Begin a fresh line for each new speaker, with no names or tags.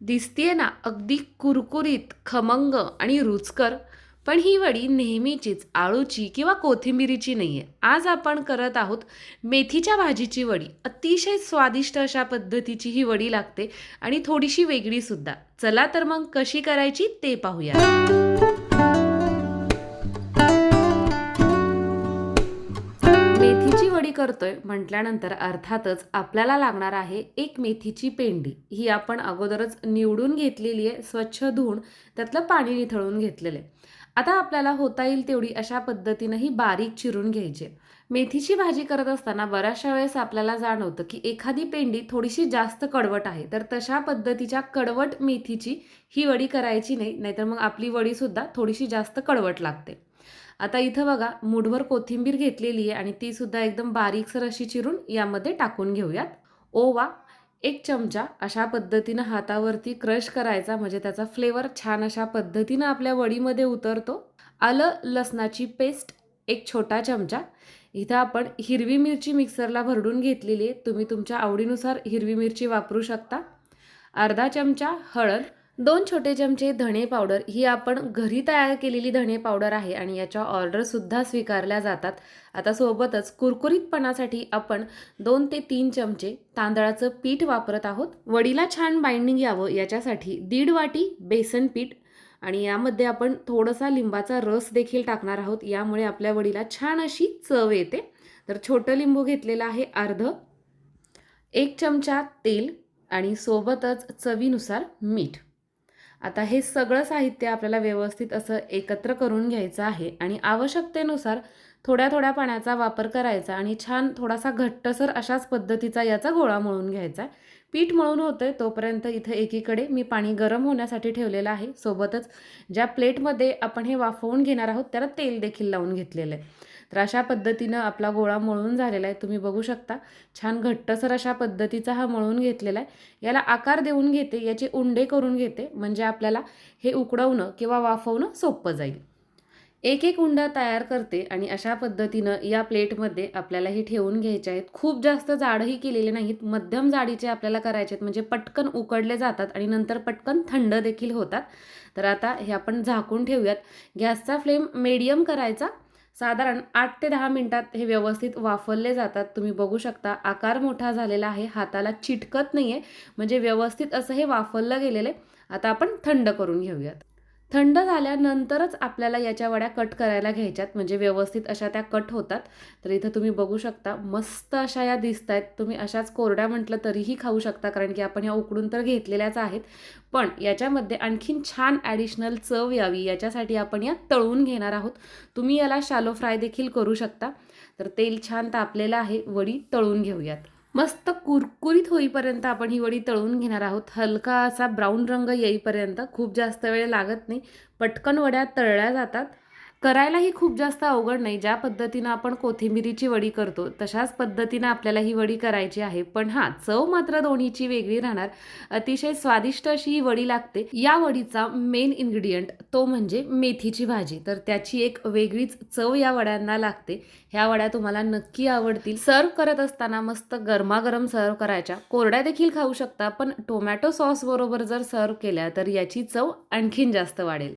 दिसतीये ना अगदी कुरकुरीत खमंग आणि रुचकर. पण ही वडी नेहमीचीच आळूची किंवा कोथिंबिरीची नाही आहे आज आपण करत आहोत मेथीच्या भाजीची वडी. अतिशय स्वादिष्ट अशा पद्धतीची ही वडी लागते आणि थोडीशी वेगळीसुद्धा चला तर मग कशी करायची ते पाहूया. करतोय म्हटल्यानंतर अर्थातच आपल्याला लागणार आहे एक मेथीची पेंडी. ही आपण अगोदरच निवडून घेतलेली आहे स्वच्छ धुवून त्यातलं पाणी निथळून घेतलेलं आहे. आता आपल्याला होता येईल तेवढी अशा पद्धतीनं ही बारीक चिरून घ्यायची मेथीची भाजी करत असताना बऱ्याचशा वेळेस आपल्याला जाणवतं की एखादी पेंडी थोडीशी जास्त कडवट आहे. तर तशा पद्धतीच्या कडवट मेथीची ही वडी करायची नाही नाहीतर मग आपली वडीसुद्धा थोडीशी जास्त कडवट लागते. आता इथं बघा मुठभर कोथिंबीर घेतलेली आहे आणि ती सुद्धा एकदम बारीकसर अशी चिरून यामध्ये टाकून घेऊयात. ओवा एक चमचा अशा पद्धतीनं हातावरती क्रश करायचा म्हणजे त्याचा फ्लेवर छान अशा पद्धतीनं आपल्या वडीमध्ये उतरतो. आलं लसणाची पेस्ट एक छोटा चमचा. इथं आपण हिरवी मिरची मिक्सरला भरडून घेतलेली आहे. तुम्ही तुमच्या आवडीनुसार हिरवी मिरची वापरू शकता. अर्धा चमचा हळद दोन छोटे चमचे धणे पावडर ही आपण घरी तयार केलेली धणे पावडर आहे आणि याच्या ऑर्डरसुद्धा स्वीकारल्या जातात. आता सोबतच कुरकुरीतपणासाठी आपण दोन ते तीन चमचे तांदळाचं पीठ वापरत आहोत. वडीला छान बाइंडिंग यावं याच्यासाठी दीड वाटी बेसन पीठ आणि यामध्ये आपण थोडासा लिंबाचा रस देखील टाकणार आहोत. यामुळे आपल्या वडीला छान अशी चव येते. तर छोटं लिंबू घेतलेलं आहे अर्ध एक चमचा तेल आणि सोबतच चवीनुसार मीठ. आता हे सगळं साहित्य आपल्याला व्यवस्थित असं एकत्र करून घ्यायचं आहे आणि आवश्यकतेनुसार थोड्या थोड्या पाण्याचा वापर करायचा आणि छान थोडासा घट्टसर अशाच पद्धतीचा याचा गोळा मळून घ्यायचा आहे. पीठ मळून होतं आहे तोपर्यंत इथं एकीकडे मी पाणी गरम होण्यासाठी ठेवलेलं आहे. सोबतच ज्या प्लेटमध्ये आपण हे वाफवून घेणार आहोत त्याला तेल देखील लावून घेतलेलं आहे. तर अशा पद्धतीनं आपला गोळा मळून झालेला आहे. तुम्ही बघू शकता छान घट्टसर अशा पद्धतीचा हा मळून घेतलेला आहे. याला आकार देऊन घेते याचे उंडे करून घेते म्हणजे आपल्याला हे उकडवणं किंवा वाफवणं सोपं जाईल. एक एक उंडा तयार करते आणि अशा पद्धतीनं या प्लेटमध्ये आपल्याला हे ठेवून घ्यायचे आहेत. खूप जास्त जाडही केलेले नाहीत मध्यम जाडीचे आपल्याला करायचे आहेत म्हणजे पटकन उकडले जातात आणि नंतर पटकन थंड देखील होतात. तर आता हे आपण झाकून ठेवूयात. गॅसचा फ्लेम मीडियम करायचा साधारण आठ ते दहा मिनटात हे व्यवस्थित वाफरले जातात. तुम्ही बघू शकता आकार मोठा झालेला आहे हाताला चिटकत नाही आहे म्हणजे व्यवस्थित असं हे वाफरलं गेलेलं आहे. आता आपण थंड करून घेऊयात. थंड झाल्यानंतरच आपल्याला याच्या वड्या कट करायला घ्यायच्यात. म्हणजे व्यवस्थित अशा त्या कट होतात. तर इथं तुम्ही बघू शकता मस्त अशा या दिसत आहेत तुम्ही अशाच कोरड्या म्हटलं तरीही खाऊ शकता कारण की आपण ह्या उकडून तर घेतलेल्याच आहेत. पण याच्यामध्ये आणखीन छान ॲडिशनल चव यावी. याच्यासाठी आपण या तळून घेणार आहोत. तुम्ही याला शालो फ्राय देखील करू शकता. तर तेल छान तापलेलं आहे. वडी तळून घेऊयात. मस्त कुरकुरीत होईपर्यंत आपण ही वडी तळून घेणार आहोत. हलका असा ब्राऊन रंग येईपर्यंत खूप जास्त वेळ लागत नाही. पटकन वड्या तळल्या जातात. करायलाही खूप जास्त अवघड नाही. ज्या पद्धतीनं आपण कोथिंबिरीची वडी करतो तशाच पद्धतीनं आपल्याला ही वडी करायची आहे. पण हां चव मात्र दोन्हीची वेगळी राहणार. अतिशय स्वादिष्ट अशी ही वडी लागते. या वडीचा मेन इन्ग्रेडियंट तो म्हणजे मेथीची भाजी. तर त्याची एक वेगळीच चव या वड्यांना लागते. ह्या वड्या तुम्हाला नक्की आवडतील. सर्व करत असताना मस्त गरमागरम सर्व करायच्या. कोरड्या देखील खाऊ शकता पण टोमॅटो सॉस बरोबर जर सर्व केल्या तर याची चव आणखीन जास्त वाढेल.